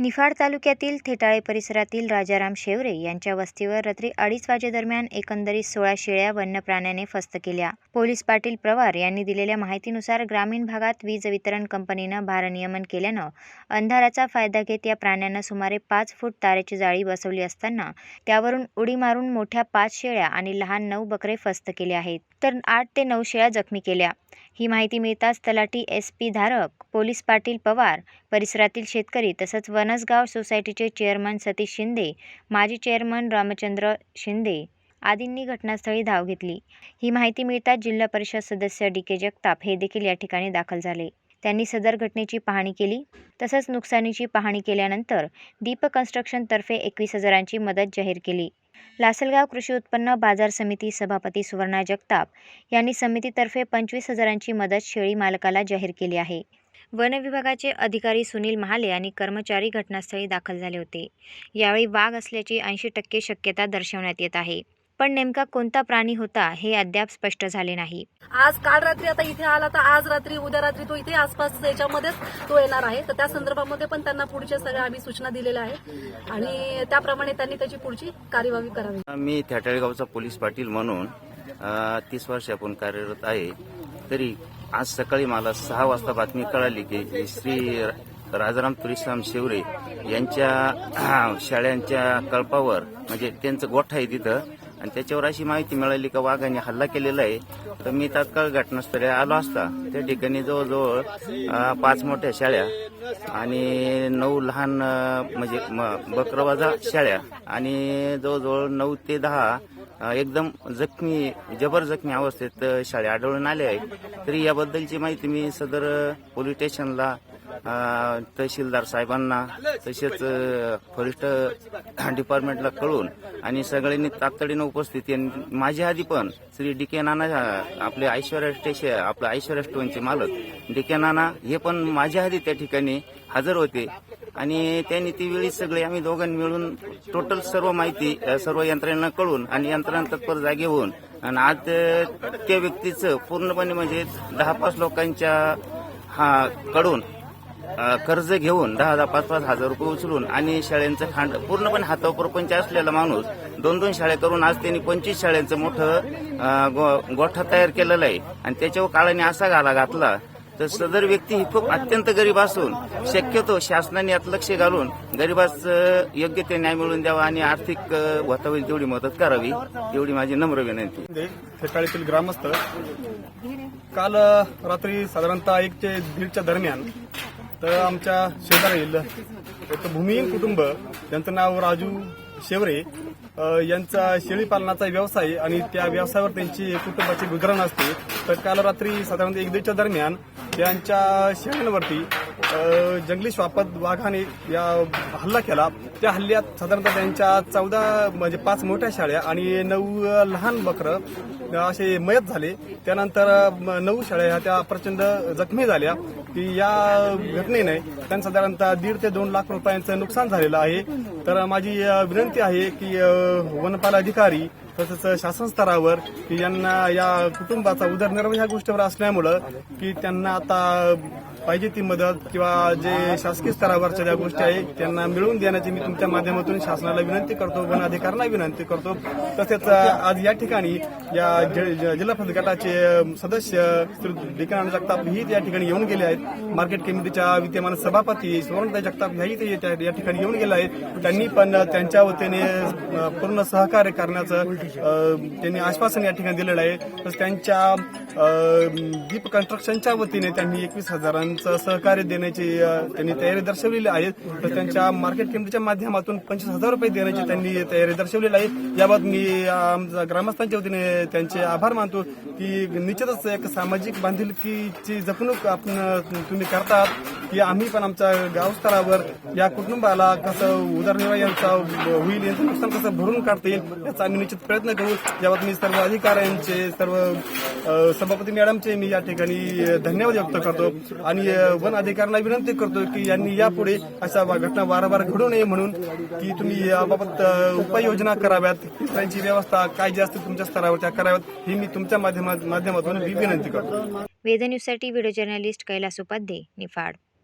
निफाड तालुक्यातील थेटाळे परिसरातील राजाराम शेवरे यांच्या वस्तीवर रात्री अडीच वाजेदरम्यान एकंदरीत सोळा शेळ्या वन्य प्राण्याने फस्त केल्या. पोलीस पाटील पवार यांनी दिलेल्या माहितीनुसार ग्रामीण भागात वीज वितरण कंपनीनं भारनियमन केल्यानं अंधाराचा फायदा घेत या प्राण्यांना सुमारे पाच फूट तारेची जाळी बसवली असताना त्यावरून उडी मारून मोठ्या पाच शेळ्या आणि लहान नऊ बकरे फस्त केले आहेत. तर आठ ते नऊ शेळ्या जखमी केल्या. ही माहिती मिळताच तलाठी एस पी धारक पोलीस पाटील पवार परिसरातील शेतकरी तसंच वन फणसगाव सोसायटीचे चेअरमन सतीश शिंदे माजी चेअरमन रामचंद्र शिंदे आदींनी घटनास्थळी धाव घेतली. ही माहिती मिळताच जिल्हा परिषद सदस्य डी के जगताप हे देखील या ठिकाणी दाखल झाले. त्यांनी सदर घटनेची पाहणी केली. तसंच नुकसानीची पाहणी केल्यानंतर दीप कन्स्ट्रक्शनतर्फे एकवीस हजारांची मदत जाहीर केली. लासलगाव कृषी उत्पन्न बाजार समिती सभापती सुवर्णा जगताप यांनी समितीतर्फे पंचवीस हजारांची मदत शेळी मालकाला जाहीर केली आहे. वन विभागाचे अधिकारी सुनील महाले आणि कर्मचारी घटनास्थळी दाखल झाले होते. यावेळी वाघ असल्याची ऐंशी टक्के शक्यता दर्शवण्यात येत आहे. पण नेमका कोणता प्राणी होता हे अद्याप स्पष्ट झाले नाही. आज काल रात्री आता इथे आला तर आज रात्री उद्या रात्री तो इथे आसपास याच्यामध्येच तो येणार आहे. तर त्या संदर्भामध्ये पण त्यांना पुढच्या सगळ्या आम्ही सूचना दिलेल्या आहेत. आणि त्याप्रमाणे त्यांनी त्याची पुढची कार्यवाही करावी. मी थेटाळेगावचा पोलीस पाटील म्हणून तीस वर्षापासून कार्यरत आहे. तरी आज सकाळी मला सहा वाजता बातमी कळाली की श्री राजाराम तुरीश्राम शिवरे यांच्या शाळांच्या कळपावर म्हणजे त्यांचं गोठा आहे तिथं आणि त्याच्यावर अशी माहिती मिळाली का वाघाने हल्ला केलेला आहे. तर मी तात्काळ घटनास्थळी आलो असता. त्या ठिकाणी जवळजवळ पाच मोठ्या शाळ्या आणि नऊ लहान म्हणजे बकरवाजा शाळ्या आणि जवळजवळ नऊ ते दहा एकदम जखमी जबर जखमी अवस्थेत शाळे आढळून आले आहेत तरी याबद्दलची माहिती मी सदर पोलीस स्टेशनला तहसीलदार साहेबांना तसेच फॉरेस्ट डिपार्टमेंटला कळून आणि सगळ्यांनी तातडीनं उपस्थिती आणि माझ्या आधी पण श्री डी के नाना आपले ऐश्वर्या स्टेशन आपलं ऐश्वर्या स्टोनचे मालक डी के नाना हे पण माझ्या आधी त्या ठिकाणी हजर होते. आणि त्यांनी ती वेळी सगळी आम्ही दोघांनी मिळून टोटल सर्व माहिती सर्व यंत्रणा कळून आणि यंत्रणा तत्पर जागे होऊन आणि आज त्या व्यक्तीचं पूर्णपणे म्हणजे दहा पाच लोकांच्या हा कडून कर्ज घेऊन दहा दहा पाच पाच हजार रुपये उचलून आणि शाळेंचं खांड पूर्णपणे हातावर प्रपंच असलेला माणूस दोन दोन शाळा करून आज त्यांनी पंचवीस शाळेंचं मोठं गो- गोठा तयार केलेला आहे. आणि त्याच्यावर काळाने असा घाला घातला तर सदर व्यक्ती ही खूप अत्यंत गरीब असून शक्यतो शासनाने यात लक्ष घालून गरीबास योग्य ते न्याय मिळवून द्यावा आणि आर्थिक अ, होता होईल तेवढी मदत करावी एवढी माझी नम्र विनंती. सकाळीतील ग्रामस्थ काल रात्री साधारणतः एक ते दीडच्या दरम्यान तर आमच्या शेजारील एक भूमिहीन कुटुंब ज्यांचं नाव राजू शेवरे यांचा शेळी पालनाचा व्यवसाय आणि त्या व्यवसायावर त्यांची कुटुंबाची गुजरण असते. तर काल रात्री साधारणतः एक दीडच्या दरम्यान त्यांच्या शेळ्यांवरती जंगली श्वापद वाघाने या हल्ला केला. त्या हल्ल्यात साधारणतः त्यांच्या चौदा म्हणजे पाच मोठ्या शाळ्या आणि नऊ लहान बकरं असे मयत झाले. त्यानंतर नऊ शाळा ह्या त्या प्रचंड जखमी झाल्या. की या घटनेने त्यांना साधारणतः दीड ते दोन लाख रुपयांचं नुकसान झालेलं आहे. तर माझी विनंती आहे की वनपाल अधिकारी तसंच शासन स्तरावर की यांना या कुटुंबाचा उदरनिर्वाह ह्या गोष्टीवर असल्यामुळं की त्यांना आता पाहिजे ती मदत किंवा जे शासकीय स्तरावरच्या ज्या गोष्टी आहेत त्यांना मिळवून देण्याची मी तुमच्या माध्यमातून शासनाला विनंती करतो वन अधिकाऱ्यांना विनंती करतो. तसेच आज या ठिकाणी या जिल्हा परिषद गटाचे सदस्य श्री विक्रांत जगताप ही या ठिकाणी येऊन गेले आहेत. मार्केट कमिटीच्या विद्यमान सभापती सुवर्णताई जगताप ह्याही ते या ठिकाणी येऊन गेले आहेत. त्यांनी पण त्यांच्या वतीने पूर्ण सहकार्य करण्याचं त्यांनी आश्वासन या ठिकाणी दिलेलं आहे. तसंच त्यांच्या दीप कन्स्ट्रक्शनच्या वतीने त्यांनी एकवीस त्यांचं सहकार्य देण्याची त्यांनी तयारी दर्शवलेली आहे. तर त्यांच्या मार्केट कमिटीच्या माध्यमातून पंचवीस हजार रुपये देण्याची त्यांनी तयारी दर्शवलेली आहे. याबाबत मी आमच्या ग्रामस्थांच्या वतीने त्यांचे आभार मानतो. की निश्चितच एक सामाजिक बांधिलकीची जपणूक आपण तुम्ही करतात. की आम्ही पण आमच्या गावस्तरावर या कुटुंबाला कसं उदरनिर्वाह यांचा होईल यांचं नुकसान कसं भरून काढता येईल याचा आम्ही निश्चित प्रयत्न करू. याबाबत मी सर्व अधिकाऱ्यांचे सर्व सभापती मॅडमचे मी या ठिकाणी धन्यवाद व्यक्त करतो. आणि वन अधिकाऱ्यांना विनंती करतो की यांनी यापुढे अशा घटना वारंवार घडू नये म्हणून की तुम्ही याबाबत उपाययोजना कराव्यात. त्यांची व्यवस्था काय जे असतील तुमच्या स्तरावर त्या कराव्यात हे मी तुमच्या माध्यमा- माध्यमातून मी विनंती करतो. वेद न्यूजसाठी व्हिडिओ जर्नलिस्ट कैलास उपाध्ये निफाड.